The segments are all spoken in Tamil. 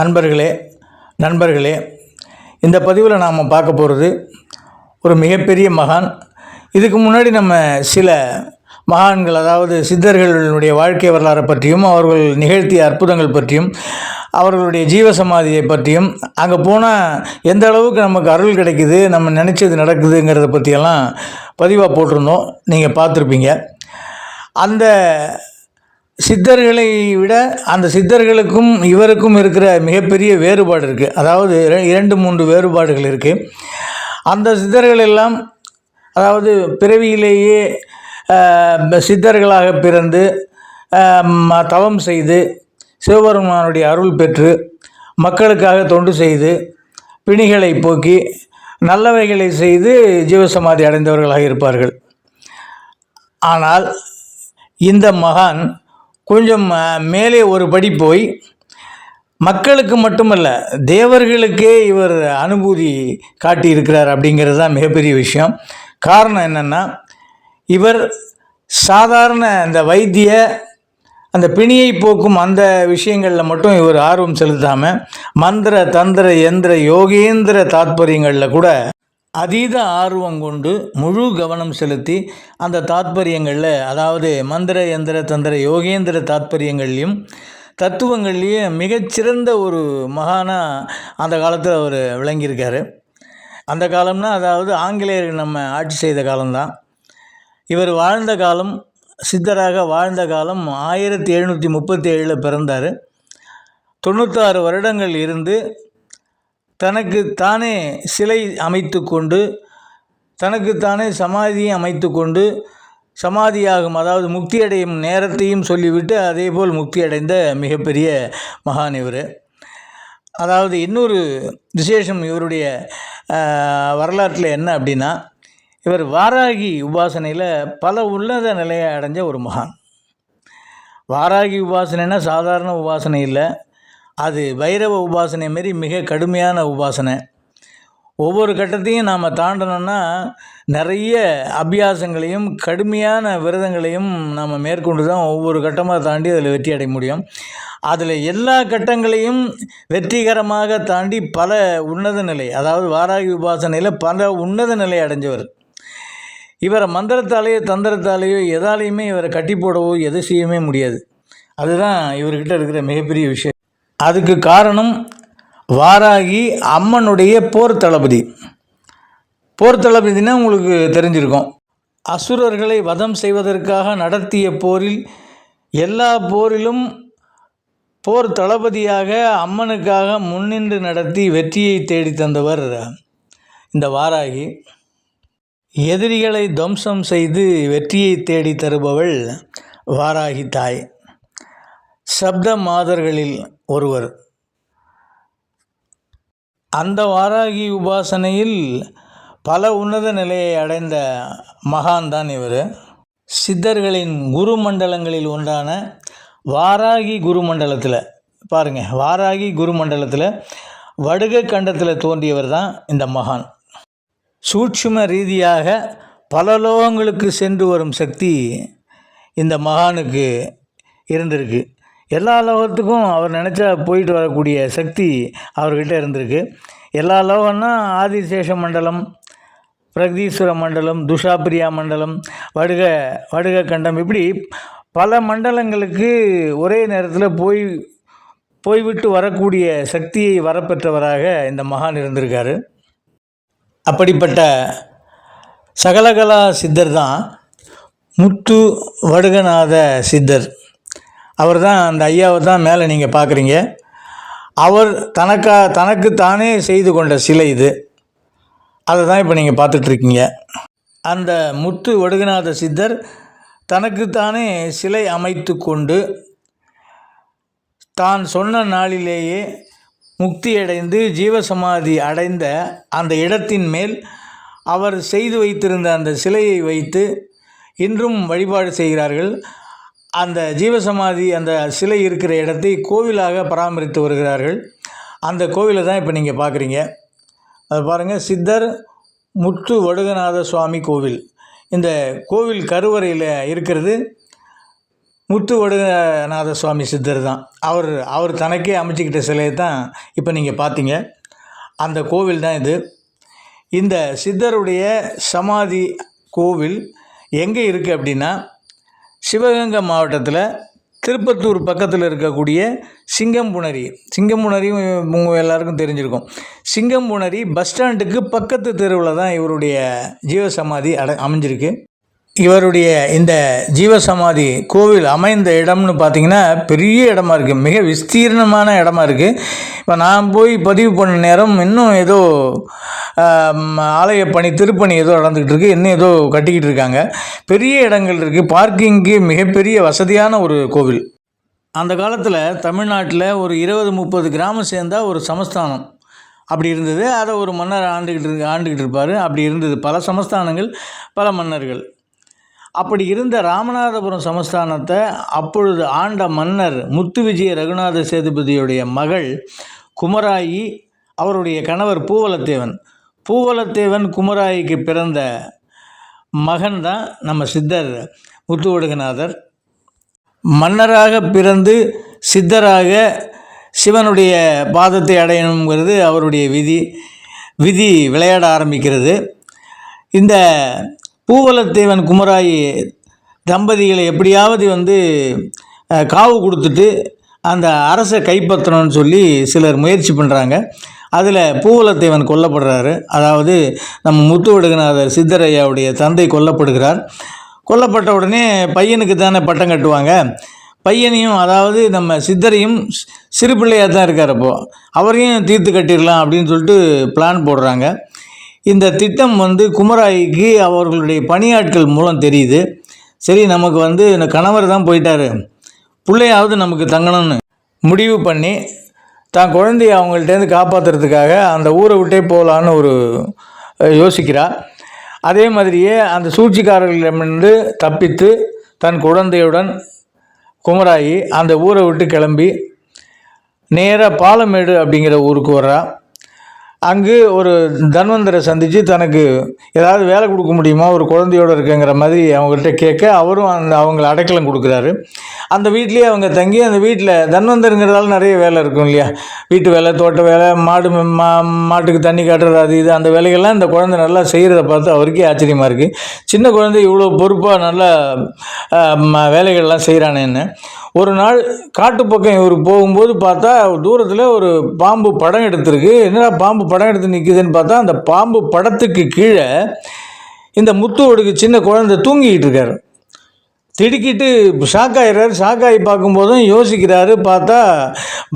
அன்பர்களே நண்பர்களே இந்த பதிவில் நாம் பார்க்க போகிறது ஒரு மிகப்பெரிய மகான். இதுக்கு முன்னாடி நம்ம சில மகான்கள் அதாவது சித்தர்களுடைய வாழ்க்கை வரலாறை பற்றியும் அவர்கள் நிகழ்த்திய அற்புதங்கள் பற்றியும் அவர்களுடைய ஜீவசமாதியை பற்றியும் அங்கே போனால் எந்த அளவுக்கு நமக்கு அருள் கிடைக்குது நம்ம நினச்சது நடக்குதுங்கிறத பற்றியெல்லாம் பதிவாக போட்டிருந்தோம். நீங்கள் பார்த்துருப்பீங்க. அந்த சித்தர்களை விட அந்த சித்தர்களுக்கும் இவருக்கும் இருக்கிற மிகப்பெரிய வேறுபாடு இருக்குது அதாவது இரண்டு மூன்று வேறுபாடுகள் இருக்குது அந்த சித்தர்கள் எல்லாம் அதாவது பிறவியிலேயே சித்தர்களாக பிறந்து ம- தவம் செய்து சிவபெருமானுடைய அருள் பெற்று மக்களுக்காக தொண்டு செய்து பிணிகளை போக்கி நல்லவைகளை செய்து ஜீவசமாதி அடைந்தவர்களாக இருப்பார்கள். ஆனால் இந்த மகான் கொஞ்சம் மேலே ஒரு படி போய் மக்களுக்கு மட்டுமல்ல தேவர்களுக்கே இவர் அனுபூதி காட்டியிருக்கிறார் அப்படிங்கிறது தான் மிகப்பெரிய விஷயம். காரணம் என்னென்னா இவர் சாதாரண அந்த வைத்திய அந்த பிணியை போக்கும் அந்த விஷயங்களில் மட்டும் இவர் ஆர்வம் செலுத்தாமல் மந்திர தந்திர எந்திர யோகேந்திர தாத்பரியங்களில் கூட அதீத ஆர்வம் கொண்டு முழு கவனம் செலுத்தி அந்த தாத்பரியங்களில் அதாவது மந்திர எந்திர தந்திர யோகேந்திர தாத்பரியங்கள்லையும் தத்துவங்கள்லேயும் மிகச்சிறந்த ஒரு மகானாக அந்த காலத்தில் அவர் விளங்கியிருக்காரு. அந்த காலம்னா அதாவது ஆங்கிலேயர்கள் நம்ம ஆட்சி செய்த காலம்தான். இவர் வாழ்ந்த காலம் சித்தராக வாழ்ந்த காலம் ஆயிரத்தி எழுநூற்றி முப்பத்தி ஏழில் பிறந்தார். தொண்ணூத்தாறு வருடங்கள் இருந்து தனக்கு தானே சிலை அமைத்து கொண்டு தனக்குத்தானே சமாதியை அமைத்து கொண்டு சமாதியாகும் அதாவது முக்தி அடையும் நேரத்தையும் சொல்லிவிட்டு அதே போல் முக்தி அடைந்த மிகப்பெரிய மகான் இவர். அதாவது இன்னொரு விசேஷம் இவருடைய வரலாற்றில் என்ன அப்படின்னா இவர் வாராகி உபாசனையில் பல உன்னத நிலையை அடைஞ்ச ஒரு மகான். வாராகி உபாசனைனா சாதாரண உபாசனை இல்லை. அது பைரவ உபாசனை மாரி மிக கடுமையான உபாசனை. ஒவ்வொரு கட்டத்தையும் நாம் தாண்டணும்னா நிறைய அபியாசங்களையும் கடுமையான விரதங்களையும் நாம் மேற்கொண்டு தான் ஒவ்வொரு கட்டமாக தாண்டி அதில் வெற்றி அடைய முடியும். அதில் எல்லா கட்டங்களையும் வெற்றிகரமாக தாண்டி பல உன்னத நிலை அதாவது வாராகி உபாசனையில் பல உன்னத நிலை அடைஞ்சவர். இவரை மந்திரத்தாலேயோ தந்திரத்தாலேயோ எதாலேயுமே இவரை கட்டி போடவோ எது செய்யவே முடியாது. அதுதான் இவர்கிட்ட இருக்கிற மிகப்பெரிய விஷயம். அதுக்கு காரணம் வாராகி அம்மனுடைய போர் தளபதி. போர் தளபதினா உங்களுக்கு தெரிஞ்சிருக்கும். அசுரர்களை வதம் செய்வதற்காக நடத்திய போரில் எல்லா போரிலும் போர் தளபதியாக அம்மனுக்காக முன்னின்று நடத்தி வெற்றியை தேடி தந்தவர் இந்த வாராகி. எதிரிகளை துவம்சம் செய்து வெற்றியை தேடி தருபவள் வாராகி தாய். சப்த மாதர்களில் ஒருவர். அந்த வாராகி உபாசனையில் பல உன்னத நிலையை அடைந்த மகான் தான் இவர். சித்தர்களின் குரு மண்டலங்களில் ஒன்றான வாராகி குரு மண்டலத்தில் பாருங்கள் வாராகி குரு மண்டலத்தில் வடுக கண்டத்தில் தோன்றியவர் தான் இந்த மகான். சூட்சும ரீதியாக பல லோகங்களுக்கு சென்று வரும் சக்தி இந்த மகானுக்கு இருந்திருக்கு. எல்லா லோகத்துக்கும் அவர் நினச்சா போயிட்டு வரக்கூடிய சக்தி அவர்கிட்ட இருந்திருக்கு. எல்லா லோகம்னா ஆதிசேஷ மண்டலம் பிரகதீஸ்வர மண்டலம் துஷாபிரியா மண்டலம் வடுக வடுக கண்டம். இப்படி பல மண்டலங்களுக்கு ஒரே நேரத்தில் போய் போய்விட்டு வரக்கூடிய சக்தியை வரப்பெற்றவராக இந்த மகான் இருந்திருக்காரு. அப்படிப்பட்ட சகலகலா சித்தர் தான் முத்து வடுகநாத சித்தர். அவர் தான் அந்த ஐயாவை தான் மேலே நீங்கள் பார்க்குறீங்க அவர் தனக்கா தனக்கு தானே செய்து கொண்ட சிலை இது. அதை தான் இப்போ நீங்கள் பார்த்துட்ருக்கீங்க. அந்த முத்து வடுகநாத சித்தர் தனக்குத்தானே சிலை அமைத்து கொண்டு தான் சொன்ன நாளிலேயே முக்தியடைந்து ஜீவசமாதி அடைந்த அந்த இடத்தின் மேல் அவர் செய்து வைத்திருந்த அந்த சிலையை வைத்து இன்றும் வழிபாடு செய்கிறார்கள். அந்த ஜீவசமாதி அந்த சிலை இருக்கிற இடத்தை கோவிலாக பராமரித்து வருகிறார்கள். அந்த கோவிலை தான் இப்போ நீங்கள் பார்க்குறீங்க அது பாருங்கள் சித்தர் முத்து வடுகநாத சுவாமி கோவில். இந்த கோவில் கருவறையில் இருக்கிறது முத்து வடுகநாத சுவாமி சித்தர் தான். அவர் அவர் தனக்கே அமைச்சிக்கிட்ட சிலையை தான் இப்போ நீங்கள் பார்த்தீங்க அந்த கோவில் தான் இது. இந்த சித்தருடைய சமாதி கோவில் எங்கே இருக்குது அப்படின்னா சிவகங்கை மாவட்டத்தில் திருப்பத்தூர் பக்கத்தில் இருக்கக்கூடிய சிங்கம்புணரி. சிங்கம்புணரி உங்கள் எல்லாருக்கும் தெரிஞ்சிருக்கும். சிங்கம்புணரி பஸ் ஸ்டாண்டுக்கு பக்கத்து தெருவில் தான் இவருடைய ஜீவசமாதி அட அமைஞ்சிருக்கு. இவருடைய இந்த ஜீவசமாதி கோவில் அமைந்த இடம்னு பார்த்தீங்கன்னா பெரிய இடமா இருக்குது மிக விஸ்தீர்ணமான இடமா இருக்குது இப்போ நான் போய் பதிவு பண்ண நேரம் இன்னும் ஏதோ ஆலயப்பணி ஆலய பணி திருப்பணி ஏதோ நடந்துக்கிட்டு இருக்குது இன்னும் ஏதோ கட்டிக்கிட்டு இருக்காங்க. பெரிய இடங்கள் இருக்குது பார்க்கிங்க்கு மிகப்பெரிய வசதியான ஒரு கோவில். அந்த காலத்தில் தமிழ்நாட்டில் ஒரு இருபது முப்பது கிராமம் சேர்ந்தால் ஒரு சமஸ்தானம். அப்படி இருந்தது. அதை ஒரு மன்னர் ஆண்டுக்கிட்டு இரு ஆண்டுக்கிட்டு இருப்பார். அப்படி இருந்தது. பல சமஸ்தானங்கள் பல மன்னர்கள். அப்படி இருந்த ராமநாதபுரம் சமஸ்தானத்தை அப்பொழுது ஆண்ட மன்னர் முத்து விஜய ரகுநாத சேதுபதியுடைய மகள் குமராயி அவருடைய கணவர் பூவலத்தேவன். பூவலத்தேவன் குமராயிக்கு பிறந்த மகன் தான் நம்ம சித்தர் முத்துவடுகநாதர். மன்னராக பிறந்து சித்தராக சிவனுடைய பாதத்தை அடையணுங்கிறது அவருடைய விதி விதி விளையாட ஆரம்பிக்கிறது. இந்த பூவலத்தேவன் குமராயி தம்பதிகளை எப்படியாவது வந்து காவு கொடுத்துட்டு அந்த அரசை கைப்பற்றணும்னு சொல்லி சிலர் முயற்சி பண்ணுறாங்க அதில் பூவலத்தேவன் கொல்லப்படுறாரு. அதாவது நம்ம முத்துவடுகநாதர் சித்தரையாவுடைய தந்தை கொல்லப்படுகிறார். கொல்லப்பட்ட உடனே பையனுக்கு தானே பட்டம் கட்டுவாங்க. பையனையும் அதாவது நம்ம சித்தரையும் சிறு பிள்ளையாக தான் இருக்கார் அப்போது அவரையும் தீர்த்து கட்டிடலாம் அப்படின்னு சொல்லிட்டு பிளான் போடுறாங்க. இந்த திட்டம் வந்து குமராயிக்கு அவர்களுடைய பணியாட்கள் மூலம் தெரியுது. சரி நமக்கு வந்து இந்த கணவர் தான் போயிட்டாரு. பிள்ளையாவது நமக்கு தங்கணும்னு முடிவு பண்ணி தான் குழந்தைய அவங்கள்ட்டேருந்து காப்பாற்றுறதுக்காக அந்த ஊரை விட்டே போகலான்னு ஒரு அஹ், யோசிக்கிறா. அதே மாதிரியே அந்த சூழ்ச்சிக்காரர்களிடமிருந்து தப்பித்து தன் குழந்தையுடன் குமராயி அந்த ஊரை விட்டு கிளம்பி நேராக பாலமேடு அப்படிங்கிற ஊருக்கு வர்றா. அங்கு ஒரு தன்வந்தரை சந்தித்து தனக்கு ஏதாவது வேலை கொடுக்க முடியுமா? ஒரு குழந்தையோடு இருக்குங்கிற மாதிரி அவங்கள்ட்ட கேட்க அவரும் அந்த அவங்கள அடைக்கலம் கொடுக்குறாரு. அந்த வீட்லேயே அவங்க தங்கி அந்த வீட்டில் தன்வந்தருங்கிறதால நிறைய வேலை இருக்கும் இல்லையா? வீட்டு வேலை தோட்ட வேலை மாடு மா மாட்டுக்கு தண்ணி காட்டுறது அது இது அந்த வேலைகள்லாம் இந்த குழந்தை நல்லா செய்கிறத பார்த்து அவருக்கே ஆச்சரியமாக இருக்குது சின்ன குழந்தை இவ்வளோ பொறுப்பாக நல்லா ம- வேலைகள்லாம் செய்கிறானேன்னு ஒரு நாள் காட்டுப்பக்கம் இவர் போகும்போது பார்த்தா தூரத்தில் ஒரு பாம்பு படம் எடுத்திருக்கு. என்னடா பாம்பு படம் எடுத்து நிற்குதுன்னு பார்த்தா அந்த பாம்பு படத்துக்கு கீழே இந்த முத்துவோடுக்கு சின்ன குழந்தை தூங்கிக்கிட்டு இருக்காரு. திடுக்கிட்டு ஷாக் ஆகிறாரு ஷாக் ஆகி பார்க்கும்போதும் யோசிக்கிறாரு. பார்த்தா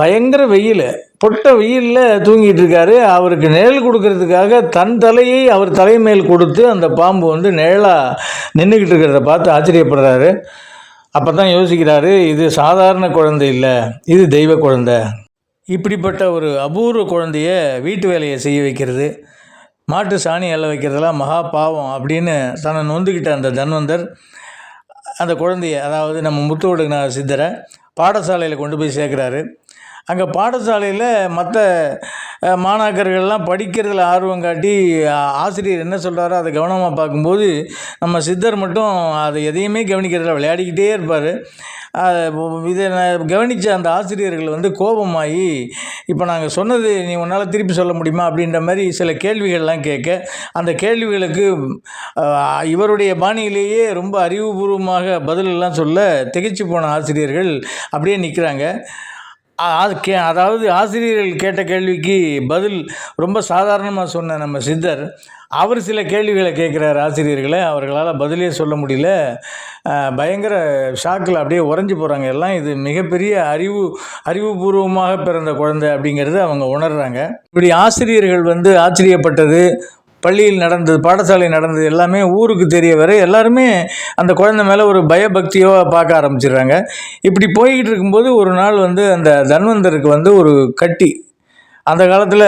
பயங்கர வெயில். பொட்ட வெயிலில் தூங்கிட்டு இருக்காரு. அவருக்கு நிழல் கொடுக்கறதுக்காக தன் தலையை அவர் தலைமேல் கொடுத்து அந்த பாம்பு வந்து நிழலாக நின்றுக்கிட்டு இருக்கிறத பார்த்து ஆச்சரியப்படுறாரு. அப்போ தான் யோசிக்கிறாரு இது சாதாரண குழந்தை இல்லை. இது தெய்வ குழந்தை. இப்படிப்பட்ட ஒரு அபூர்வ குழந்தைய வீட்டு வேலையை செய்ய வைக்கிறது மாட்டு சாணி எல்லாம் வைக்கிறதெல்லாம் மகா பாவம் அப்படின்னு தன்னை நொந்துக்கிட்ட அந்த தன்வந்தர் அந்த குழந்தைய அதாவது நம்ம முத்துவடுகநாத சித்தரை பாடசாலையில் கொண்டு போய் சேர்க்குறாரு. அங்கே பாடசாலையில் மற்ற மாணாக்கர்கள்லாம் படிக்கிறதுல ஆர்வம் காட்டி ஆசிரியர் என்ன சொல்கிறாரோ அதை கவனமாக பார்க்கும்போது நம்ம சித்தர் மட்டும் அதை எதையுமே கவனிக்கிறதில்ல விளையாடிக்கிட்டே இருப்பார். இதை நான் கவனித்த அந்த ஆசிரியர்கள் வந்து கோபமாகி இப்போ நாங்கள் சொன்னது நீ உன்னால் திருப்பி சொல்ல முடியுமா? அப்படின்ற மாதிரி சில கேள்விகள்லாம் கேட்க அந்த கேள்விகளுக்கு இவருடைய பாணியிலேயே ரொம்ப அறிவுபூர்வமாக பதிலெல்லாம் சொல்ல திகைச்சு போன ஆசிரியர்கள் அப்படியே நிற்கிறாங்க அது கே அதாவது ஆசிரியர்கள் கேட்ட கேள்விக்கு பதில் ரொம்ப சாதாரணமாக சொன்ன நம்ம சித்தர் அவர் சில கேள்விகளை கேட்குறாரு ஆசிரியர்களை. அவர்களால் பதிலே சொல்ல முடியல. பயங்கர ஷாக்கில் அப்படியே உறைஞ்சி போகிறாங்க எல்லாம் இது மிகப்பெரிய அறிவு அறிவுபூர்வமாக பிறந்த குழந்தை அப்படிங்கிறது அவங்க உணர்கிறாங்க இப்படி ஆசிரியர்கள் வந்து ஆச்சரியப்பட்டது பள்ளியில் நடந்தது பாடசாலை நடந்தது எல்லாமே ஊருக்கு தெரிய வர எல்லாருமே அந்த குழந்தை மேலே ஒரு பயபக்தியோ பார்க்க ஆரம்பிச்சிடுறாங்க. இப்படி போய்கிட்டு இருக்கும்போது ஒரு நாள் வந்து அந்த தன்வந்தருக்கு வந்து ஒரு கட்டி. அந்த காலத்தில்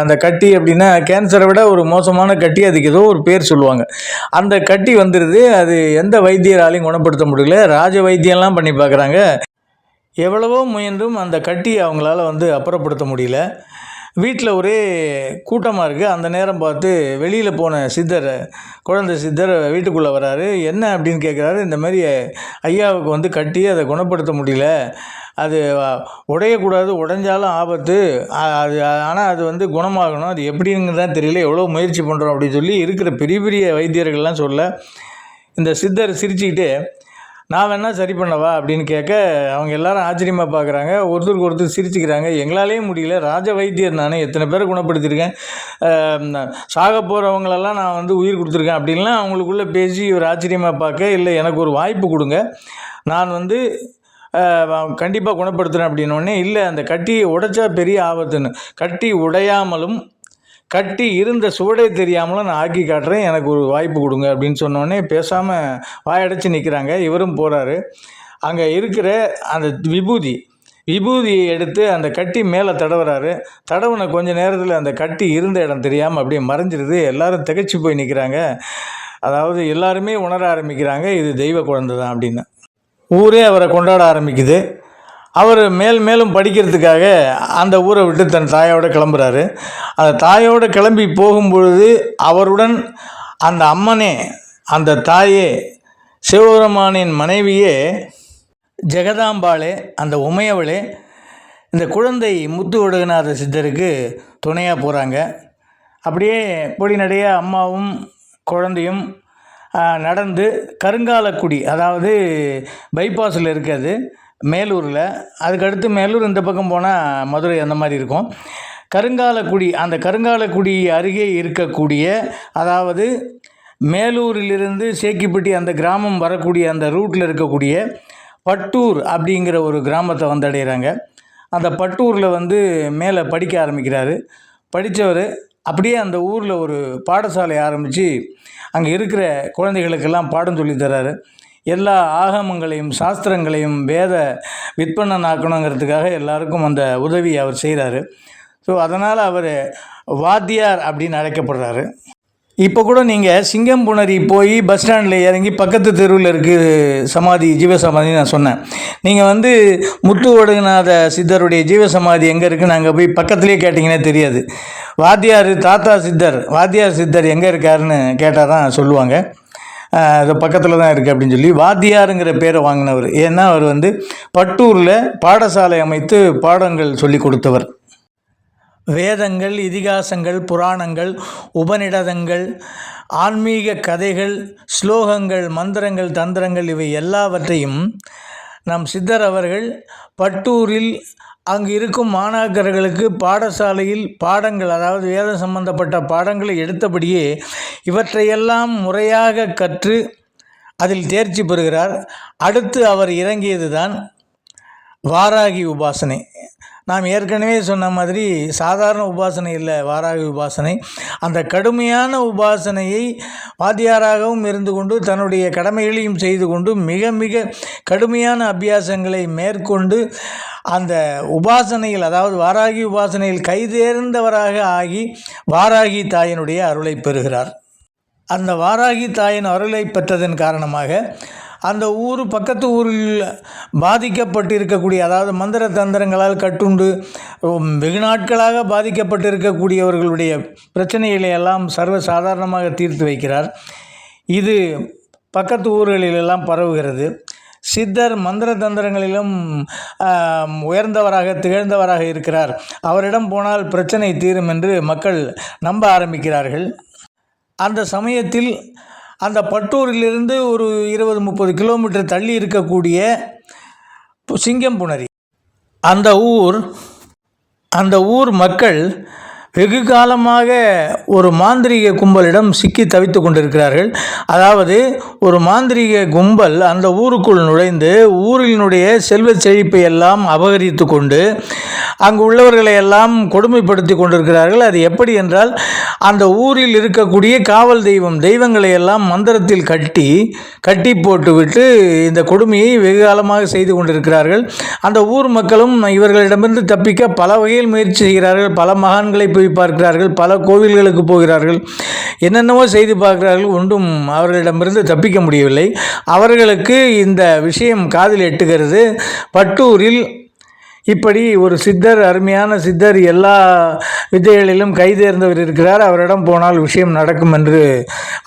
அந்த கட்டி அப்படின்னா கேன்சரை விட ஒரு மோசமான கட்டி அதுக்கு ஏதோ ஒரு பேர் சொல்லுவாங்க. அந்த கட்டி வந்துடுது அது எந்த வைத்தியராலையும் குணப்படுத்த முடியல ராஜ வைத்தியம்லாம் பண்ணி பார்க்குறாங்க. எவ்வளவோ முயன்றும் அந்த கட்டியை அவங்களால வந்து அப்புறப்படுத்த முடியல. வீட்டில் ஒரே கூட்டமாக இருக்குது அந்த நேரம் பார்த்து வெளியில் போன சித்தர் குழந்தை சித்தர் வீட்டுக்குள்ளே வராரு. என்ன? அப்படின்னு கேட்குறாரு இந்த மாதிரி ஐயாவுக்கு வந்து கட்டி அதை குணப்படுத்த முடியல. அது உடையக்கூடாது உடைஞ்சாலும் ஆபத்து. அது ஆனால் அது வந்து குணமாகணும். அது எப்படின்னு தான் தெரியல. எவ்வளோ முயற்சி பண்ணுறோம் அப்படின்னு சொல்லி இருக்கிற பெரிய பெரிய வைத்தியர்கள்லாம் சொல்ல இந்த சித்தர் சிரிச்சுக்கிட்டு நான் வேணால் சரி பண்ணவா அப்படின்னு கேட்க அவங்க எல்லாரும் ஆச்சரியமாக பார்க்குறாங்க ஒருத்தருக்கு ஒருத்தர் சிரிச்சுக்கிறாங்க. எங்களாலேயே முடியல. ராஜ வைத்தியர் நான் எத்தனை பேரை குணப்படுத்தியிருக்கேன். சாக போகிறவங்களெல்லாம் நான் வந்து உயிர் கொடுத்துருக்கேன் அப்படின்லாம் அவங்களுக்குள்ளே பேசி ஒரு ஆச்சரியமாக பார்க்க இல்லை எனக்கு ஒரு வாய்ப்பு கொடுங்க. நான் வந்து கண்டிப்பாக குணப்படுத்துகிறேன் அப்படின்னோடனே இல்லை அந்த கட்டியை உடைச்சா பெரிய ஆபத்துன்னு. கட்டி உடையாமலும் கட்டி இருந்த சுவடே தெரியாமலும் நான் ஆக்கி காட்டுறேன். எனக்கு ஒரு வாய்ப்பு கொடுங்க அப்படின்னு சொன்னோடனே பேசாமல் வாயடைச்சு நிற்கிறாங்க இவரும் போகிறாரு அங்கே இருக்கிற அந்த விபூதி விபூதியை எடுத்து அந்த கட்டி மேலே தடவுறாரு. தடவுன கொஞ்ச நேரத்தில் அந்த கட்டி இருந்த இடம் தெரியாமல் அப்படியே மறைஞ்சிருது. எல்லாரும் திகச்சு போய் நிற்கிறாங்க அதாவது எல்லாருமே உணர ஆரம்பிக்கிறாங்க இது தெய்வ குழந்தை தான் அப்படின்னு. ஊரே அவரை கொண்டாட ஆரம்பிக்குது. அவர் மேல் மேலும் படிக்கிறதுக்காக அந்த ஊரை விட்டு தன் தாயோட கிளம்புறாரு. அந்த தாயோட கிளம்பி போகும்பொழுது அவருடன் அந்த அம்மனே அந்த தாயே சிவபெருமானின் மனைவியே ஜெகதாம்பாளே அந்த உமையவளே இந்த குழந்தை முத்து ஒடுகநாத சித்தருக்கு துணையாக போகிறாங்க அப்படியே பொடிநடையாக அம்மாவும் குழந்தையும் நடந்து கருங்காலக்குடி அதாவது பைபாஸில் இருக்கிறது. மேலூரில். அதுக்கடுத்து மேலூர் இந்த பக்கம் போனால் மதுரை அந்த மாதிரி இருக்கும். கருங்காலக்குடி அந்த கருங்காலக்குடி அருகே இருக்கக்கூடிய அதாவது மேலூரிலிருந்து சேக்கிப்பட்டி அந்த கிராமம் வரக்கூடிய அந்த ரூட்டில் இருக்கக்கூடிய பட்டூர் அப்படிங்கிற ஒரு கிராமத்தை வந்தடைகிறாங்க அந்த பட்டூரில் வந்து மேலே படிக்க ஆரம்பிக்கிறாரு. படித்தவர் அப்படியே அந்த ஊரில் ஒரு பாடசாலை ஆரம்பித்து அங்கே இருக்கிற குழந்தைகளுக்கெல்லாம் பாடம் சொல்லித்தராரு எல்லா ஆகமங்களையும் சாஸ்திரங்களையும் வேத விற்பனனாக்கணுங்கிறதுக்காக எல்லாருக்கும் அந்த உதவி அவர் செய்கிறாரு ஸோ அதனால் அவர் வாத்தியார் அப்படின்னு அழைக்கப்படுறாரு. இப்போ கூட நீங்கள் சிங்கம்புணரி போய் பஸ் ஸ்டாண்டில் இறங்கி பக்கத்து தெருவில் இருக்குது சமாதி ஜீவசமாதி நான் சொன்னேன். நீங்கள் வந்து முத்து ஒடுங்கநாத சித்தருடைய ஜீவசமாதி எங்கே இருக்குன்னு அங்கே போய் பக்கத்துலேயே கேட்டிங்கன்னா தெரியாது. வாத்தியார் தாத்தா சித்தர் வாத்தியார் சித்தர் எங்கே இருக்காருன்னு கேட்டால் தான் சொல்லுவாங்க. அது பக்கத்தில் தான் இருக்குது அப்படின்னு சொல்லி வாத்தியாருங்கிற பேரை வாங்கினவர். ஏன்னா அவர் வந்து பட்டூரில் பாடசாலை அமைத்து பாடங்கள் சொல்லி கொடுத்தவர். வேதங்கள் இதிகாசங்கள் புராணங்கள் உபநிடதங்கள் ஆன்மீக கதைகள் ஸ்லோகங்கள் மந்திரங்கள் தந்திரங்கள் இவை எல்லாவற்றையும் நம் சித்தர் அவர்கள் பட்டூரில் அங்கு இருக்கும் மாணாக்கர்களுக்கு பாடசாலையில் பாடங்கள் அதாவது வேதம் சம்பந்தப்பட்ட பாடங்களை எடுத்தபடியே இவற்றையெல்லாம் முறையாக கற்று அதில் தேர்ச்சி பெறுகிறார். அடுத்து அவர் இறங்கியது தான் வாராகி உபாசனை. நாம் ஏற்கனவே சொன்ன மாதிரி சாதாரண உபாசனை இல்லை வாராகி உபாசனை. அந்த கடுமையான உபாசனையை வாத்தியாராகவும் இருந்து கொண்டு தன்னுடைய கடமைகளையும் செய்து கொண்டு மிக மிக கடுமையான அபியாசங்களை மேற்கொண்டு அந்த உபாசனையில் அதாவது வாராகி உபாசனையில் கைதேர்ந்தவராக ஆகி வாராகி தாயினுடைய அருளை பெறுகிறார். அந்த வாராகி தாயின் அருளை பெற்றதன் காரணமாக அந்த ஊர் பக்கத்து ஊரில் பாதிக்கப்பட்டிருக்கக்கூடிய அதாவது மந்திர தந்திரங்களால் கட்டுண்டு வெகு நாட்களாக பாதிக்கப்பட்டிருக்கக்கூடியவர்களுடைய பிரச்சனைகளை எல்லாம் சர்வ சாதாரணமாக தீர்த்து வைக்கிறார். இது பக்கத்து ஊர்களிலெல்லாம் பரவுகிறது. சித்தர் மந்திர தந்திரங்களிலும் உயர்ந்தவராக திகழ்ந்தவராக இருக்கிறார். அவரிடம் போனால் பிரச்சனை தீரும் என்று மக்கள் நம்ப ஆரம்பிக்கிறார்கள். அந்த சமயத்தில் அந்த பட்டூரிலிருந்து ஒரு இருபது முப்பது கிலோமீட்டர் தள்ளி இருக்கக்கூடிய பு- சிங்கம்புணரி அந்த ஊர் அந்த ஊர் மக்கள் வெகு காலமாக ஒரு மாந்திரீக கும்பலிடம் சிக்கி தவித்து கொண்டிருக்கிறார்கள். அதாவது ஒரு மாந்திரீக கும்பல் அந்த ஊருக்குள் நுழைந்து ஊரினுடைய செல்வச் செழிப்பை எல்லாம் அபகரித்து கொண்டு அங்கு உள்ளவர்களை எல்லாம் கொடுமைப்படுத்தி கொண்டிருக்கிறார்கள். அது எப்படி என்றால் அந்த ஊரில் இருக்கக்கூடிய காவல் தெய்வம் தெய்வங்களை எல்லாம் மந்திரத்தில் கட்டி கட்டி போட்டுவிட்டு இந்த கொடுமையை வெகு காலமாக செய்து கொண்டிருக்கிறார்கள். அந்த ஊர் மக்களும் இவர்களிடமிருந்து தப்பிக்க பல வகையில் முயற்சி செய்கிறார்கள். பல மகான்களை போய் பார்க்கிறார்கள் பல கோவில்களுக்கு போகிறார்கள். என்னென்னவோ செய்து பார்க்கிறார்கள் ஒன்றும் அவர்களிடமிருந்து தப்பிக்க முடியவில்லை. அவர்களுக்கு இந்த விஷயம் காதில் எட்டுகிறது. பட்டூரில் இப்படி ஒரு சித்தர் அருமையான சித்தர் எல்லா வித்தைகளிலும் கைதேர்ந்தவர் இருக்கிறார். அவரிடம் போனால் விஷயம் நடக்கும் என்று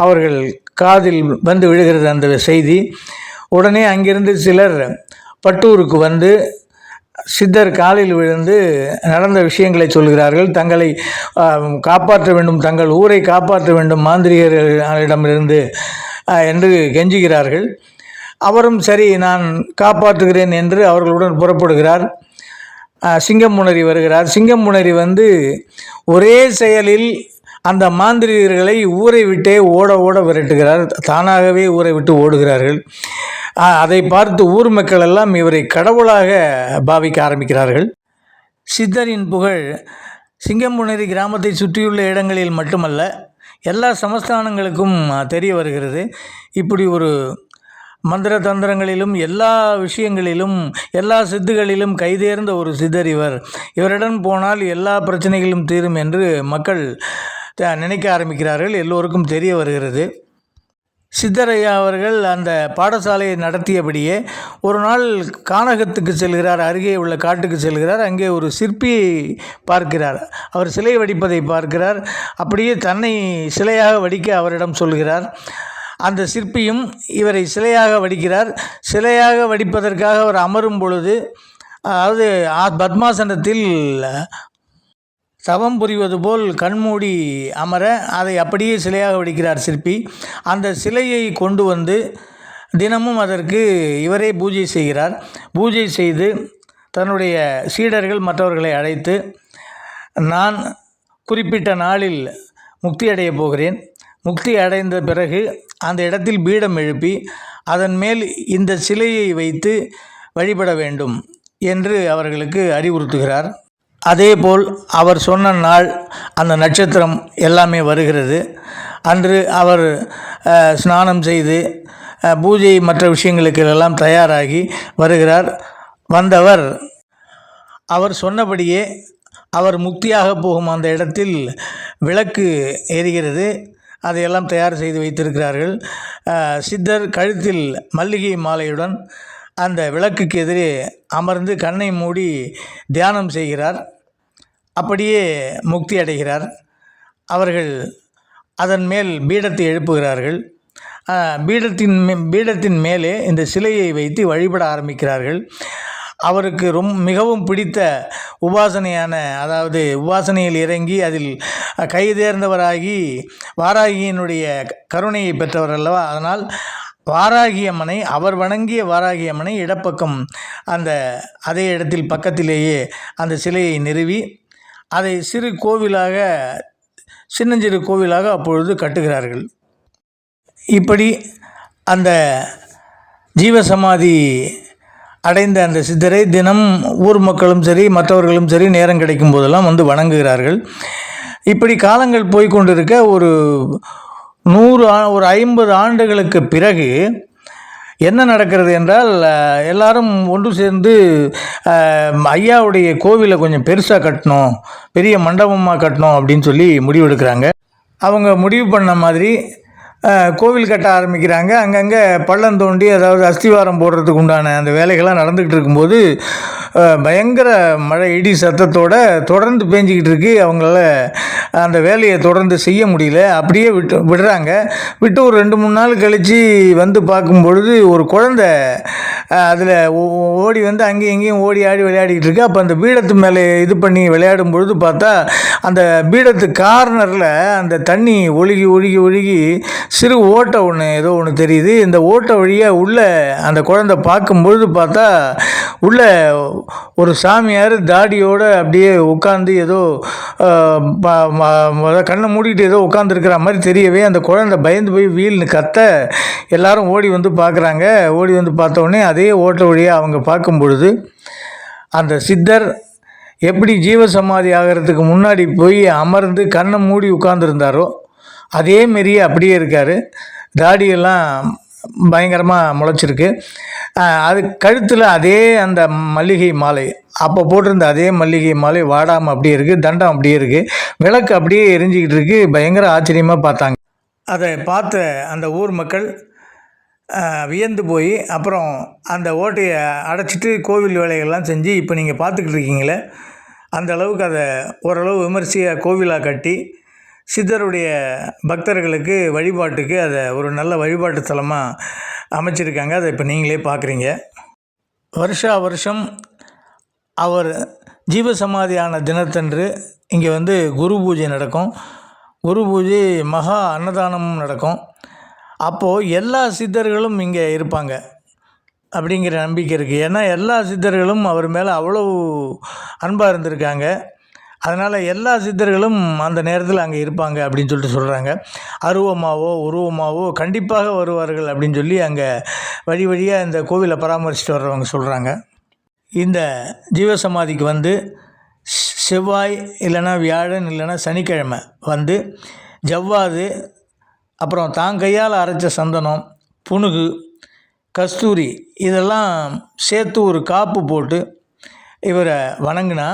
அவர்கள் காதில் வந்து விழுகிறது அந்த செய்தி. உடனே அங்கிருந்து சிலர் பட்டூருக்கு வந்து சித்தர் காலில் விழுந்து நடந்த விஷயங்களை சொல்கிறார்கள். தங்களை காப்பாற்ற வேண்டும். தங்கள் ஊரை காப்பாற்ற வேண்டும் மாந்திரிகர்களிடமிருந்து என்று கெஞ்சுகிறார்கள். அவரும் சரி நான் காப்பாற்றுகிறேன் என்று அவர்களுடன் புறப்படுகிறார். சிங்கம் சிங்கமுனரி வருகிறார். சிங்கமுனரி வந்து ஒரே செயலில் அந்த மாந்திரிகர்களை ஊரை விட்டே ஓட ஓட விரட்டுகிறார். தானாகவே ஊரை விட்டு ஓடுகிறார்கள். அதை பார்த்து ஊர் மக்கள் எல்லாம் இவரை கடவுளாக பாவிக்க ஆரம்பிக்கிறார்கள். சித்தரின் புகழ் சிங்கம்புணரி கிராமத்தை சுற்றியுள்ள இடங்களில் மட்டுமல்ல எல்லா சமஸ்தானங்களுக்கும் தெரிய வருகிறது. இப்படி ஒரு மந்திர தந்திரங்களிலும் எல்லா விஷயங்களிலும் எல்லா சித்துகளிலும் கைதேர்ந்த ஒரு சித்தர் இவர். இவரிடம் போனால் எல்லா பிரச்சனைகளும் தீரும் என்று மக்கள் நினைக்க ஆரம்பிக்கிறார்கள். எல்லோருக்கும் தெரிய வருகிறது. சித்தரையா அவர்கள் அந்த பாடசாலையை நடத்தியபடியே ஒரு நாள் கானகத்துக்கு செல்கிறார். அருகே உள்ள காட்டுக்கு செல்கிறார். அங்கே ஒரு சிற்பியை பார்க்கிறார். அவர் சிலை வடிப்பதை பார்க்கிறார். அப்படியே தன்னை சிலையாக வடிக்க அவரிடம் சொல்கிறார். அந்த சிற்பியும் இவரை சிலையாக வடிக்கிறார். சிலையாக வடிப்பதற்காக அவர் அமரும் பொழுது அதாவது பத்மாசனத்தில் தவம் புரிவது போல் கண்மூடி அமர அதை அப்படியே சிலையாக வடிக்கிறார் சிற்பி. அந்த சிலையை கொண்டு வந்து தினமும் அதற்கு இவரே பூஜை செய்கிறார். பூஜை செய்து தன்னுடைய சீடர்கள் மற்றவர்களை அழைத்து நான் குறிப்பிட்ட நாளில் முக்தி அடையப் போகிறேன். முக்தி அடைந்த பிறகு அந்த இடத்தில் பீடம் எழுப்பி அதன் மேல் இந்த சிலையை வைத்து வழிபட வேண்டும் என்று அவர்களுக்கு அறிவுறுத்துகிறார். அதேபோல் அவர் சொன்ன நாள் அந்த நட்சத்திரம் எல்லாமே வருகிறது. அன்று அவர் ஸ்நானம் செய்து பூஜை மற்ற விஷயங்களுக்கு எல்லாம் தயாராகி வருகிறார். வந்தவர் அவர் சொன்னபடியே அவர் முக்தியாக போகும் அந்த இடத்தில் விளக்கு எரிகிறது. அதையெல்லாம் தயார் செய்து வைத்திருக்கிறார்கள். சித்தர் கழுத்தில் மல்லிகை மாலையுடன் அந்த விளக்குக்கு எதிரே அமர்ந்து கண்ணை மூடி தியானம் செய்கிறார். அப்படியே முக்தி அடைகிறார். அவர்கள் அதன் மேல் பீடத்தை எழுப்புகிறார்கள். பீடத்தின் மே பீடத்தின் மேலே இந்த சிலையை வைத்து வழிபட ஆரம்பிக்கிறார்கள். அவருக்கு ரொம் மிகவும் பிடித்த உபாசனையான அதாவது உபாசனையில் இறங்கி அதில் கைதேர்ந்தவராகி வாராகியினுடைய கருணையை பெற்றவர் அல்லவா? அதனால் வாராகியம்மனை அவர் வணங்கிய வாராகியம்மனை இடப்பக்கம் அந்த அதே இடத்தில் பக்கத்திலேயே அந்த சிலையை நிறுவி அதை சிறு கோவிலாக சின்னஞ்சிறு கோவிலாக அப்பொழுது கட்டுகிறார்கள். இப்படி அந்த ஜீவசமாதி அடைந்த அந்த சித்தரை தினம் ஊர் மக்களும் சரி மற்றவர்களும் சரி நேரம் கிடைக்கும் போதெல்லாம் வந்து வணங்குகிறார்கள். இப்படி காலங்கள் போய்கொண்டிருக்க ஒரு நூறு ஒரு ஐம்பது ஆண்டுகளுக்கு பிறகு என்ன நடக்கிறது என்றால் எல்லாரும் ஒன்று சேர்ந்து ஐயாவுடைய கோவிலை கொஞ்சம் பெருசாக கட்டணும் பெரிய மண்டபமாக கட்டணும் அப்படின்னு சொல்லி முடிவெடுக்கிறாங்க. அவங்க முடிவு பண்ண மாதிரி கோவில் கட்ட ஆரம்பிக்கிறாங்க. அங்கங்கே பள்ளம் தோண்டி அதாவது அஸ்திவாரம் போடுறதுக்கு உண்டான அந்த வேலைகள்லாம் நடந்துக்கிட்டு இருக்கும்போது பயங்கர மழை இடி சத்தத்தோடு தொடர்ந்து பேஞ்சிக்கிட்டு இருக்கு. அவங்களால அந்த வேலையை தொடர்ந்து செய்ய முடியல. அப்படியே விட்டு விடுறாங்க. விட்டு ஒரு ரெண்டு மூணு நாள் கழித்து வந்து பார்க்கும் பொழுது ஒரு குழந்தை அதில் ஓடி வந்து அங்கேயும் இங்கேயும் ஓடி ஆடி விளையாடிக்கிட்டு இருக்கு. அப்போ அந்த பீடத்து மேலே இது பண்ணி விளையாடும் பொழுது பார்த்தா அந்த பீடத்து கார்னரில் அந்த தண்ணி ஒழுகி ஒழுகி ஒழுகி சிறு ஓட்டை ஒன்று ஏதோ ஒன்று தெரியுது. இந்த ஓட்டை வழியாக உள்ள அந்த குழந்தை பார்க்கும்பொழுது பார்த்தா உள்ள ஒரு சாமியார் தாடியோடு அப்படியே உட்காந்து ஏதோ ப- கண்ணை மூடிக்கிட்டு ஏதோ உட்காந்துருக்கிற மாதிரி தெரியவே அந்த குழந்தை பயந்து போய் வீல்னு கத்த எல்லாரும் ஓடி வந்து பார்க்குறாங்க. ஓடி வந்து பார்த்தோடனே அதே ஓட்டை வழியாக அவங்க பார்க்கும் பொழுது அந்த சித்தர் எப்படி ஜீவசமாதி ஆகிறதுக்கு முன்னாடி போய் அமர்ந்து கண்ணை மூடி உட்கார்ந்துருந்தாரோ அதே மாரி அப்படியே இருக்கார். தாடியெல்லாம் பயங்கரமாக முளைச்சிருக்கு. அது கழுத்தில் அதே அந்த மல்லிகை மாலை அப்போ போட்டிருந்த அதே மல்லிகை மாலை வாடாமல் அப்படியே இருக்குது தண்டம் அப்படியே இருக்குது விளக்கு அப்படியே எரிஞ்சிக்கிட்டு இருக்குது பயங்கர ஆச்சரியமாக பார்த்தாங்க. அதை பார்த்த அந்த ஊர் மக்கள் வியந்து போய் அப்புறம் அந்த ஓட்டையை அடைச்சிட்டு கோவில் வேலைகள்லாம் செஞ்சு இப்போ நீங்கள் பார்த்துக்கிட்டு இருக்கீங்களே அந்த அளவுக்கு அதை ஓரளவு விமர்சையாக கோவிலாக கட்டி சித்தருடைய பக்தர்களுக்கு வழிபாட்டுக்கு அதை ஒரு நல்ல வழிபாட்டு தலமாக அமைச்சிருக்காங்க. அதை இப்போ நீங்களே பார்க்குறீங்க வருஷா வருஷம் அவர் ஜீவசமாதியான தினத்தன்று இங்கே வந்து குரு பூஜை நடக்கும். குரு பூஜை மகா அன்னதானமும் நடக்கும். அப்போது எல்லா சித்தர்களும் இங்கே இருப்பாங்க அப்படிங்கிற நம்பிக்கை இருக்குது ஏன்னா எல்லா சித்தர்களும் அவர் மேலே அவ்வளவு அன்பாக இருந்திருக்காங்க. அதனால் எல்லா சித்தர்களும் அந்த நேரத்தில் அங்கே இருப்பாங்க அப்படின்னு சொல்லிட்டு சொல்கிறாங்க அருவமாவோ உருவமாவோ கண்டிப்பாக வருவார்கள் அப்படின்னு சொல்லி அங்கே வழி வழியாக இந்த கோவிலை பராமரிச்சுட்டு வர்றவங்க சொல்கிறாங்க இந்த ஜீவசமாதிக்கு வந்து செவ்வாய் இல்லைன்னா வியாழன் இல்லைன்னா சனிக்கிழமை வந்து ஜவ்வாது அப்புறம் தான் கையால் அரைச்ச சந்தனம் புனுகு கஸ்தூரி இதெல்லாம் சேர்த்து ஒரு காப்பு போட்டு இவரை வணங்கினா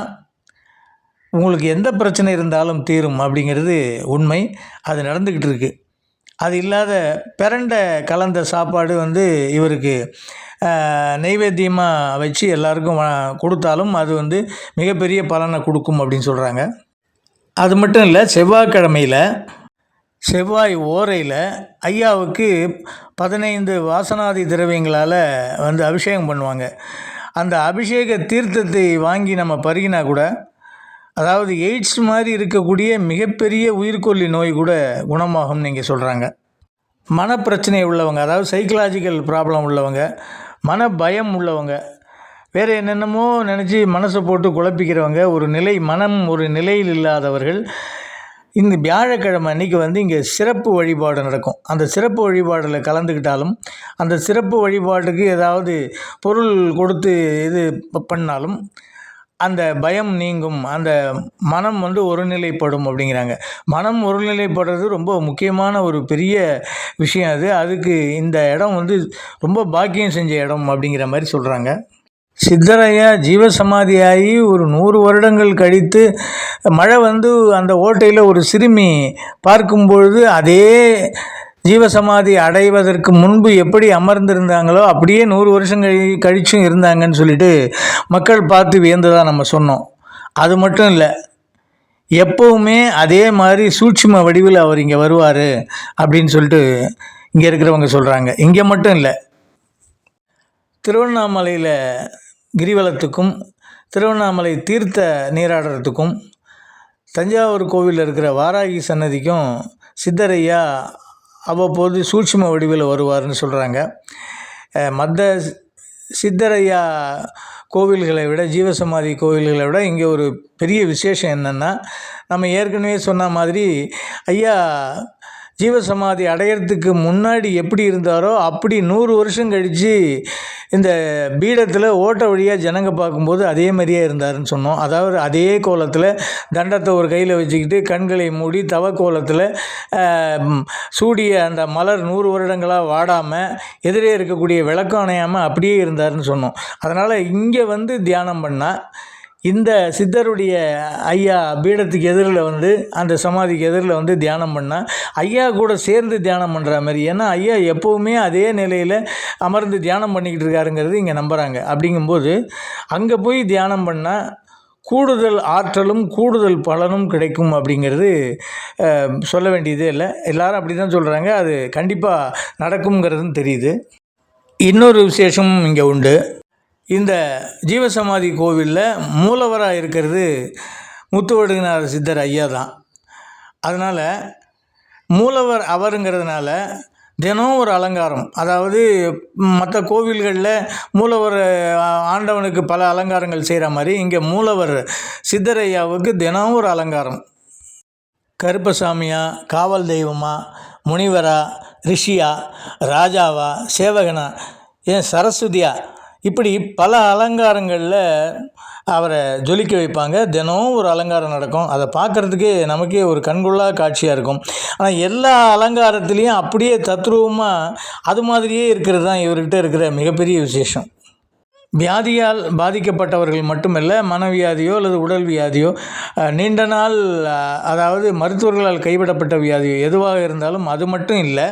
உங்களுக்கு எந்த பிரச்சனை இருந்தாலும் தீரும் அப்படிங்கிறது உண்மை. அது நடந்துக்கிட்டு இருக்கு. அது இல்லாத பிரண்ட கலந்த சாப்பாடு வந்து இவருக்கு நெய்வேத்தியமாக வச்சு எல்லாருக்கும் கொடுத்தாலும் அது வந்து மிகப்பெரிய பலனை கொடுக்கும் அப்படின்னு சொல்கிறாங்க அது மட்டும் இல்லை செவ்வாய்க்கிழமையில் செவ்வாய் ஓரையில் ஐயாவுக்கு பதினைந்து வாசனாதி திரவியங்களால் வந்து அபிஷேகம் பண்ணுவாங்க. அந்த அபிஷேக தீர்த்தத்தை வாங்கி நம்ம பருகினா கூட அதாவது எய்ட்ஸ் மாதிரி இருக்கக்கூடிய மிகப்பெரிய உயிர்கொல்லி நோய் கூட குணமாகும்னு நீங்கள் சொல்கிறாங்க மனப்பிரச்சனை உள்ளவங்க அதாவது சைக்கலாஜிக்கல் ப்ராப்ளம் உள்ளவங்க மன பயம் உள்ளவங்க வேறு என்னென்னமோ நினச்சி மனசை போட்டு குழப்பிக்கிறவங்க ஒரு நிலை மனம் ஒரு நிலையில் இல்லாதவர்கள் இந்த வியாழக்கிழமை அன்னைக்கு வந்து இங்கே சிறப்பு வழிபாடு நடக்கும். அந்த சிறப்பு வழிபாடில் கலந்துக்கிட்டாலும் அந்த சிறப்பு வழிபாட்டுக்கு ஏதாவது பொருள் கொடுத்து இது பண்ணாலும் அந்த பயம் நீங்கும் அந்த மனம் வந்து ஒருநிலைப்படும் அப்படிங்கிறாங்க. மனம் ஒருநிலைப்படுறது ரொம்ப முக்கியமான ஒரு பெரிய விஷயம் அது. அதுக்கு இந்த இடம் வந்து ரொம்ப பாக்கியம் செஞ்ச இடம் அப்படிங்கிற மாதிரி சொல்கிறாங்க சித்தரையா ஜீவசமாதியாகி ஒரு நூறு வருடங்கள் கழித்து மழை வந்து அந்த ஓட்டையில் ஒரு சிறுமி பார்க்கும் பொழுது அதே ஜீவசமாதி அடைவதற்கு முன்பு எப்படி அமர்ந்திருந்தாங்களோ அப்படியே நூறு வருஷம் கழி கழிச்சும் இருந்தாங்கன்னு சொல்லிட்டு மக்கள் பார்த்து வியந்ததாக நம்ம சொன்னோம். அது மட்டும் இல்லை எப்போவுமே அதே மாதிரி சூட்சும வடிவில் அவர் இங்கே வருவார் அப்படின்னு சொல்லிட்டு இங்கே இருக்கிறவங்க சொல்கிறாங்க இங்கே மட்டும் இல்லை திருவண்ணாமலையில் கிரிவலத்துக்கும் திருவண்ணாமலை தீர்த்த நீராடுறதுக்கும் தஞ்சாவூர் கோவிலில் இருக்கிற வாராகி சன்னதிக்கும் சித்தரையா அவ்வப்போது சூட்சும வடிவில் வருவார்னு சொல்கிறாங்க மற்ற சித்தரையா கோவில்களை விட ஜீவசமாதி கோவில்களை விட இங்கே ஒரு பெரிய விசேஷம் என்னென்னா நம்ம ஏற்கனவே சொன்ன மாதிரி ஐயா ஜீவசமாதி அடையிறதுக்கு முன்னாடி எப்படி இருந்தாரோ அப்படி நூறு வருஷம் கழித்து இந்த பீடத்தில் ஓட்ட வழியாக ஜனங்க பார்க்கும்போது அதே மாதிரியே இருந்தாருன்னு சொன்னோம். அதாவது அதே கோலத்தில் தண்டத்தை ஒரு கையில் வச்சுக்கிட்டு கண்களை மூடி தவ கோலத்தில் சூடிய அந்த மலர் நூறு வருடங்களாக வாடாமல் எதிரே இருக்கக்கூடிய விளக்கம் அணையாமல் அப்படியே இருந்தாருன்னு சொன்னோம். அதனால் இங்கே வந்து தியானம் பண்ணால் இந்த சித்தருடைய ஐயா பீடத்துக்கு எதிரில் வந்து அந்த சமாதிக்கு எதிரில் வந்து தியானம் பண்ணால் ஐயா கூட சேர்ந்து தியானம் பண்ணுற மாதிரி. ஏன்னா ஐயா எப்போவுமே அதே நிலையில் அமர்ந்து தியானம் பண்ணிக்கிட்டு இருக்காருங்கிறது இங்கே நம்புகிறாங்க அப்படிங்கும்போது அங்கே போய் தியானம் பண்ணால் கூடுதல் ஆற்றலும் கூடுதல் பலனும் கிடைக்கும் அப்படிங்கிறது சொல்ல வேண்டியதே இல்லை. எல்லாரும் அப்படி தான் சொல்கிறாங்க அது கண்டிப்பாக நடக்குங்கிறதும் தெரியுது. இன்னொரு விசேஷமும் இங்கே உண்டு. இந்த ஜீவசமாதி கோவிலில் மூலவராக இருக்கிறது முத்துவடுகநாத சித்தர் ஐயா தான். அதனால் மூலவர் அவருங்கிறதுனால தினம் ஒரு அலங்காரம். அதாவது மற்ற கோவில்களில் மூலவர் ஆண்டவனுக்கு பல அலங்காரங்கள் செய்கிற மாதிரி இங்கே மூலவர் சித்தரையாவுக்கு தினம் ஒரு அலங்காரம். கருப்பசாமியா காவல் தெய்வமா முனிவரா ரிஷியா ராஜாவா சேவகனா ஏன் சரஸ்வதியா இப்படி பல அலங்காரங்களில் அவரை ஜொலிக்க வைப்பாங்க. தினமும் ஒரு அலங்காரம் நடக்கும். அதை பார்க்குறதுக்கே நமக்கே ஒரு கண்கொள்ளா காட்சியாக இருக்கும். ஆனால் எல்லா அலங்காரத்துலேயும் அப்படியே தத்ரூபமாக அது மாதிரியே இருக்கிறது தான் இவர்கிட்ட இருக்கிற மிகப்பெரிய விசேஷம். வியாதியால் பாதிக்கப்பட்டவர்கள் மட்டுமல்ல மனவியாதியோ அல்லது உடல் வியாதியோ நீண்ட நாள் அதாவது மருத்துவர்களால் கைவிடப்பட்ட வியாதியோ எதுவாக இருந்தாலும் அது மட்டும் இல்லை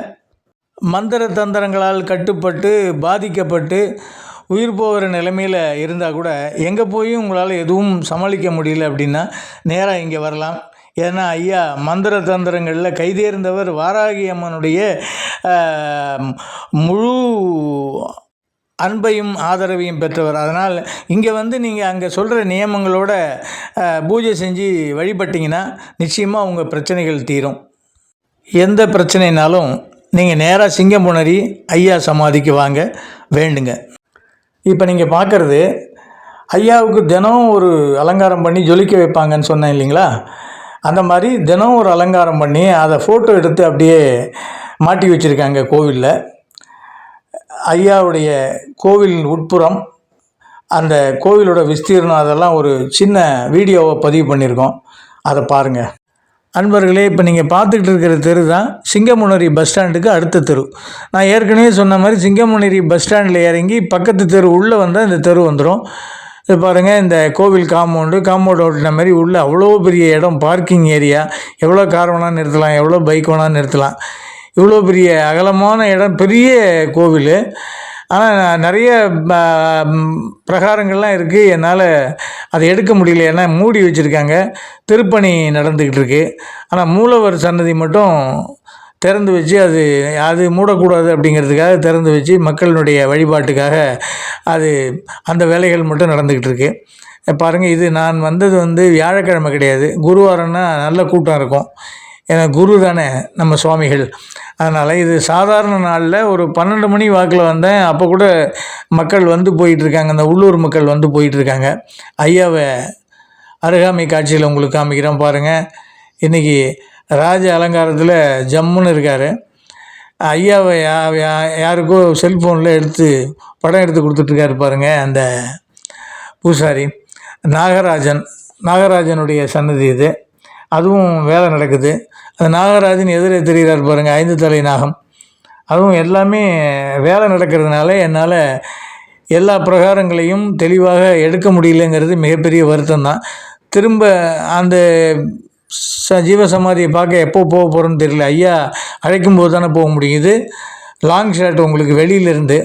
மந்திர தந்திரங்களால் கட்டுப்பட்டு பாதிக்கப்பட்டு உயிர் போகிற நிலைமையில் இருந்தால் கூட எங்கே போய் உங்களால் எதுவும் சமாளிக்க முடியல அப்படின்னா நேராக இங்கே வரலாம். ஏன்னா ஐயா மந்திர தந்திரங்களில் கைதேர்ந்தவர் வாராகி அம்மனுடைய முழு அன்பையும் ஆதரவையும் பெற்றவர். அதனால் இங்கே வந்து நீங்கள் அங்கே சொல்கிற நியமங்களோட பூஜை செஞ்சு வழிபட்டிங்கன்னா நிச்சயமாக உங்கள் பிரச்சனைகள் தீரும். எந்த பிரச்சனைனாலும் நீங்கள் நேராக சிங்கம்புணரி ஐயா சமாதிக்கு வாங்க. வேண்டுங்க. இப்போ நீங்கள் பார்க்குறது ஐயாவுக்கு தினம் ஒரு அலங்காரம் பண்ணி ஜொலிக்க வைப்பாங்கன்னு சொன்னேன் இல்லைங்களா? அந்த மாதிரி தினம் ஒரு அலங்காரம் பண்ணி அதை ஃபோட்டோ எடுத்து அப்படியே மாட்டி வச்சுருக்காங்க கோவிலில். ஐயாவுடைய கோவில் உட்புறம் அந்த கோவிலோட விஸ்தீர்ணம் அதெல்லாம் ஒரு சின்ன வீடியோவை பதிவு பண்ணியிருக்கோம். அதை பாருங்கள் அன்பர்களே இப்போ நீங்கள் பார்த்துக்கிட்டு இருக்கிற தெரு தான் சிங்கமுனரி பஸ் ஸ்டாண்டுக்கு அடுத்த தெரு. நான் ஏற்கனவே சொன்ன மாதிரி சிங்கமுனரி பஸ் ஸ்டாண்டில் இறங்கி பக்கத்து தெரு உள்ளே வந்தால் இந்த தெரு வந்துடும் இது பாருங்கள் இந்த கோவில் காம்பவுண்டு காம்பவுண்ட் ஓட்டின மாதிரி உள்ளே அவ்வளோ பெரிய இடம் பார்க்கிங் ஏரியா. எவ்வளோ கார் வேணால் நிறுத்தலாம் எவ்வளோ பைக் வேணால் நிறுத்தலாம். இவ்வளோ பெரிய அகலமான இடம் பெரிய கோவில். ஆனால் நிறைய பிரகாரங்கள்லாம் இருக்குது என்னால் அதை எடுக்க முடியல. ஏன்னா மூடி வச்சுருக்காங்க. திருப்பணி நடந்துக்கிட்டு இருக்கு ஆனால் மூலவர் சன்னதி மட்டும் திறந்து வச்சு அது அது மூடக்கூடாது அப்படிங்கிறதுக்காக திறந்து வச்சு மக்களினுடைய வழிபாட்டுக்காக அது அந்த வேலைகள் மட்டும் நடந்துக்கிட்டு இருக்குது பாருங்கள் இது நான் வந்தது வந்து வியாழக்கிழமை கிடையாது. குருவாரம்னா நல்ல கூட்டம் இருக்கும். ஏன்னா குரு தானே நம்ம சுவாமிகள். அதனால் இது சாதாரண நாளில் ஒரு பன்னெண்டு மணி வாக்கில் வந்தேன். அப்போ கூட மக்கள் வந்து போயிட்டுருக்காங்க. அந்த உள்ளூர் மக்கள் வந்து போயிட்டுருக்காங்க. ஐயாவை அருகாமை காட்சியில் உங்களுக்கு காமிக்கிறேன் பாருங்கள் இன்றைக்கி ராஜ அலங்காரத்தில் ஜம்முன்னு இருக்கார். ஐயாவை யா யா- யாருக்கோ செல்ஃபோனில் எடுத்து படம் எடுத்து கொடுத்துட்ருக்காரு பாருங்கள் அந்த பூசாரி. நாகராஜன். நாகராஜனுடைய சன்னதி இது. அதுவும் வேலை நடக்குது. அந்த நாகராஜன் எதிரே தெரிகிறார் பாருங்கள் ஐந்து தலை நாகம். அதுவும் எல்லாமே வேலை நடக்கிறதுனால என்னால் எல்லா பிரகாரங்களையும் தெளிவாக எடுக்க முடியலங்கிறது மிகப்பெரிய வருத்தம் தான் திரும்ப அந்த ச ஜீவசமாதியை பார்க்க எப்போ போக போகிறோன்னு தெரியல. ஐயா அழைக்கும் போது தானே போக முடியுது லாங் ஷாட் உங்களுக்கு வெளியிலிருந்து.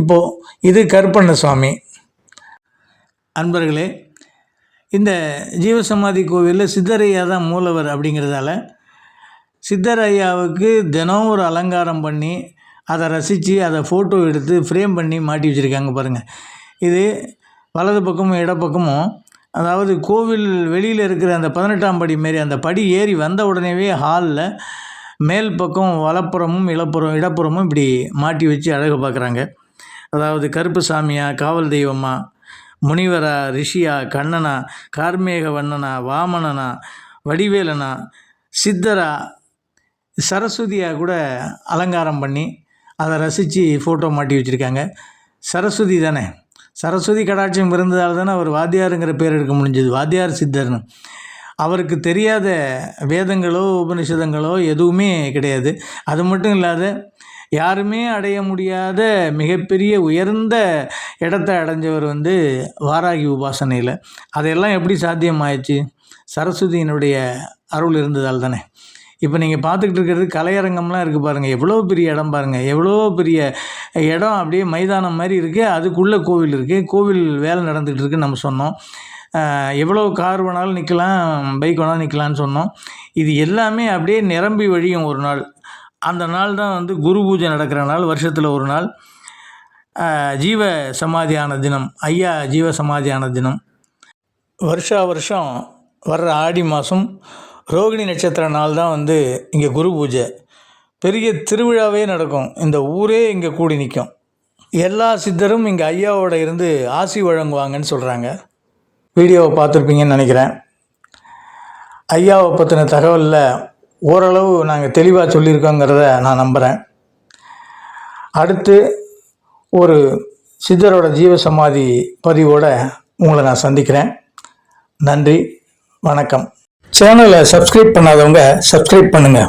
இப்போது இது கருப்பண்ண சுவாமி. அன்பர்களே இந்த ஜீவசமாதி கோவிலில் சித்தரையா தான் மூலவர் அப்படிங்கிறதால சித்தரையாவுக்கு தினம் ஒரு அலங்காரம் பண்ணி அதை ரசித்து அதை ஃபோட்டோ எடுத்து ஃப்ரேம் பண்ணி மாட்டி வச்சுருக்காங்க பாருங்கள் இது வலது பக்கமும் இடப்பக்கமும் அதாவது கோவில் வெளியில் இருக்கிற அந்த பதினெட்டாம் படி மாரி அந்த படி ஏறி வந்த உடனேவே ஹாலில் மேல் பக்கம் வலப்புறமும் இளப்புறம் இடப்புறமும் இப்படி மாட்டி வச்சு அழகு பார்க்குறாங்க அதாவது கருப்பு சாமியா காவல் தெய்வமா முனிவரா ரிஷியா கண்ணனா கார்மேக வண்ணனா வாமனனா வடிவேலனா சித்தரா சரஸ்வதியாக கூட அலங்காரம் பண்ணி அதை ரசித்து ஃபோட்டோ மாட்டி வச்சுருக்காங்க. சரஸ்வதி தானே? சரஸ்வதி கடாட்சியம் இருந்ததால் தானே அவர் வாத்தியாருங்கிற பேர் எடுக்க முடிஞ்சது. வாத்தியார் சித்தர்னு. அவருக்கு தெரியாத வேதங்களோ உபனிஷதங்களோ எதுவுமே கிடையாது. அது மட்டும் இல்லாத யாருமே அடைய முடியாத மிகப்பெரிய உயர்ந்த இடத்த அடைஞ்சவர் வந்து வாராகி உபாசனையில். அதையெல்லாம் எப்படி சாத்தியமாயிடுச்சு? சரஸ்வதியினுடைய அருள் இருந்ததால் தானே. இப்போ நீங்கள் பார்த்துக்கிட்டு இருக்கிறது கலையரங்கம்லாம் இருக்குது பாருங்கள் எவ்வளோ பெரிய இடம் பாருங்கள் எவ்வளோ பெரிய இடம். அப்படியே மைதானம் மாதிரி இருக்குது அதுக்குள்ளே கோவில் இருக்குது கோவில் வேலை நடந்துகிட்டு இருக்குன்னு நம்ம சொன்னோம். எவ்வளோ கார் வேணாலும் நிற்கலாம் பைக் வேணாலும் நிற்கலான்னு சொன்னோம். இது எல்லாமே அப்படியே நிரம்பி வழியும் ஒரு நாள். அந்த நாள் தான் வந்து குரு பூஜை நடக்கிற நாள் வருஷத்தில் ஒரு நாள். ஜீவ சமாதியான தினம் ஐயா ஜீவ சமாதியான தினம். வருஷா வருஷம் வர்ற ஆடி மாதம் ரோகிணி நட்சத்திர நாள் தான் வந்து இங்கே குரு பூஜை. பெரிய திருவிழாவே நடக்கும். இந்த ஊரே இங்கே கூடி நிற்கும் எல்லா சித்தரும் இங்கே ஐயாவோட இருந்து ஆசி வழங்குவாங்கன்னு சொல்கிறாங்க வீடியோவை பார்த்துருப்பீங்கன்னு நினைக்கிறேன். ஐயாவை பற்றின தகவலில் ஓரளவு நாங்கள் தெளிவாக சொல்லியிருக்கோங்கிறத நான் நம்புகிறேன் அடுத்து ஒரு சித்தரோட ஜீவசமாதி பதிவோடு உங்களை நான் சந்திக்கிறேன். நன்றி வணக்கம். சேனலை சப்ஸ்கிரைப் பண்ணாதவங்க சப்ஸ்கிரைப் பண்ணுங்கள்